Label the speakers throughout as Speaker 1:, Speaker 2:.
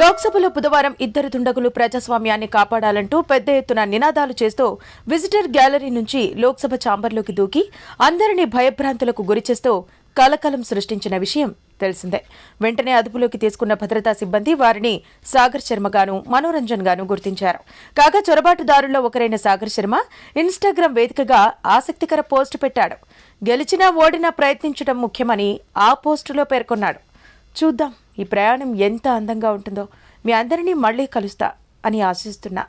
Speaker 1: లోక్సభలో బుధవారం ఇద్దరు దుండగులు ప్రజాస్వామ్యాన్ని కాపాడాలంటూ పెద్ద ఎత్తున నినాదాలు చేస్తూ విజిటర్ గ్యాలరీ నుంచి లోక్సభ ఛాంబర్లోకి దూకి అందరినీ భయభ్రాంతులకు గురిచేస్తూ కలకలం సృష్టించిన విషయం తెలిసిందే. వెంటనే అదుపులోకి తీసుకున్న భద్రతా సిబ్బంది వారిని సాగర్ శర్మగాను మనోరంజన్ గాను గుర్తించారు. కాగా చొరబాటుదారుల్లో ఒకరైన సాగర్ శర్మ ఇన్స్టాగ్రామ్ వేదికగా ఆసక్తికర పోస్టు పెట్టాడు. గెలిచినా ఓడినా ప్రయత్నించడం ముఖ్యమని ఆ పోస్టులో పేర్కొన్నాడు. చూద్దాం ఈ ప్రయాణం ఎంత అందంగా ఉంటుందో. మీ అందరినీ మళ్ళీ కలుస్తా అని ఆశిస్తున్నా.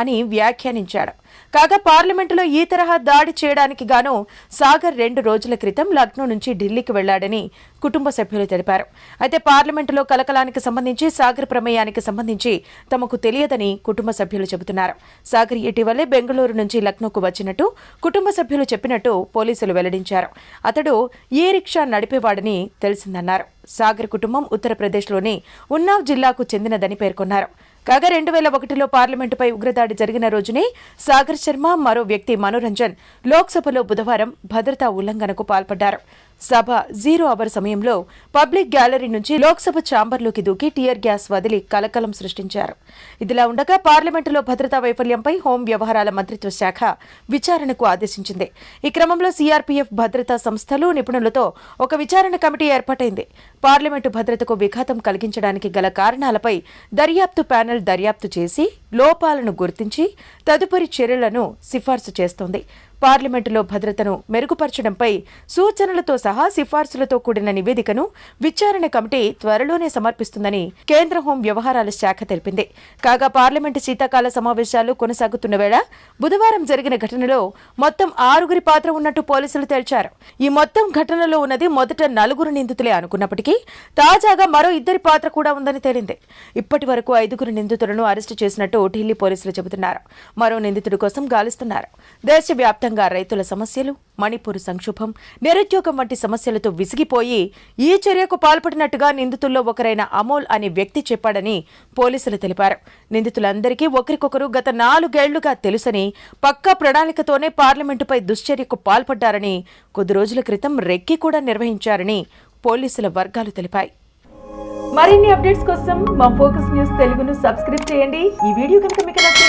Speaker 1: అని వ్యాఖ్యానించాడు. కాగా పార్లమెంటులో ఈ తరహా దాడి చేయడానికి గాను సాగర్ రెండు రోజుల క్రితం లక్నో నుంచి ఢిల్లీకి వెళ్ళాడని కుటుంబ సభ్యులు తెలిపారు. అయితే పార్లమెంటులో కలకలానికి సంబంధించి సాగర్ ప్రమేయానికి సంబంధించి తమకు తెలియదని కుటుంబ సభ్యులు చెబుతున్నారు. సాగర్ ఇటీవలే బెంగళూరు నుంచి లక్నోకు వచ్చినట్టు కుటుంబ సభ్యులు చెప్పినట్టు పోలీసులు వెల్లడించారు. అతడు ఈ రిక్షా నడిపేవాడని తెలిసిందన్నారు. సాగర్ కుటుంబం ఉత్తరప్రదేశ్లోని ఉన్నావ్ జిల్లాకు చెందినదని పేర్కొన్నారు. కాగా రెండు వేల ఒకటిలో పార్లమెంటుపై ఉగ్రదాడి జరిగిన రోజునే సాగర్ శర్మ మరో వ్యక్తి మనోరంజన్ లోక్సభలో బుధవారం భద్రతా ఉల్లంఘనకు పాల్పడ్డారు. సభ జీరో అవర్ సమయంలో పబ్లిక్ గ్యాలరీ నుంచి లోక్సభ ఛాంబర్లోకి దూకి టియర్ గ్యాస్ వదిలి కలకలం సృష్టించారు. ఇదిలా ఉండగా పార్లమెంటులో భద్రతా వైఫల్యంపై హోం వ్యవహారాల మంత్రిత్వ శాఖ విచారణకు ఆదేశించింది. ఈ క్రమంలో సీఆర్పీఎఫ్ భద్రతా సంస్థలు నిపుణులతో ఒక విచారణ కమిటీ ఏర్పాటైంది. పార్లమెంటు భద్రతకు విఘాతం కలిగించడానికి గల కారణాలపై దర్యాప్తు ప్యానెల్ దర్యాప్తు చేసి లోపాలను గుర్తించి తదుపరి చర్యలను సిఫార్సు చేస్తోంది. పార్లమెంటులో భద్రతను మెరుగుపరచడంపై సూచనలతో సహా సిఫార్సులతో కూడిన నివేదికను విచారణ కమిటీ త్వరలోనే సమర్పిస్తుందని కేంద్ర హోం వ్యవహారాల శాఖ తెలిపింది. కాగా పార్లమెంటు శీతాకాల సమావేశాలు కొనసాగుతున్న వేళ బుధవారం జరిగిన ఘటనలో మొత్తం ఆరుగురి పాత్ర ఉన్నట్టు పోలీసులు తేల్చారు. ఈ మొత్తం ఘటనలో ఉన్నది మొదట నలుగురు నిందితులే అనుకున్నప్పటికీ తాజాగా మరో ఇద్దరి పాత్ర కూడా ఉందని తేలింది. ఇప్పటి వరకు ఐదుగురు నిందితులను అరెస్టు చేసినట్టు ఢిల్లీ పోలీసులు చెబుతున్నారు. మరో నిందితుడి కోసం గాలిస్తున్నారు. వ్యాప్తంగా రైతుల సమస్యలు మణిపూర్ సంక్షోభం నిరుద్యోగం వంటి సమస్యలతో విసిగిపోయి ఈ చర్యకు పాల్పడినట్టుగా నిందితుల్లో ఒకరైన అమోల్ అనే వ్యక్తి చెప్పాడని పోలీసులు తెలిపారు. నిందితులందరికీ ఒకరికొకరు గత నాలుగేళ్ళుగా తెలుసని పక్కా ప్రణాళికతోనే పార్లమెంటుపై దుశ్చర్యకు పాల్పడ్డారని కొద్ది రోజుల క్రితం రెక్కి కూడా నిర్వహించారని పోలీసుల వర్గాలు తెలిపాయి. మరిన్ని అప్డేట్స్ కోసం మా ఫోకస్ న్యూస్ తెలుగును సబ్స్క్రైబ్ చేయండి. ఈ వీడియో కనుక మీకు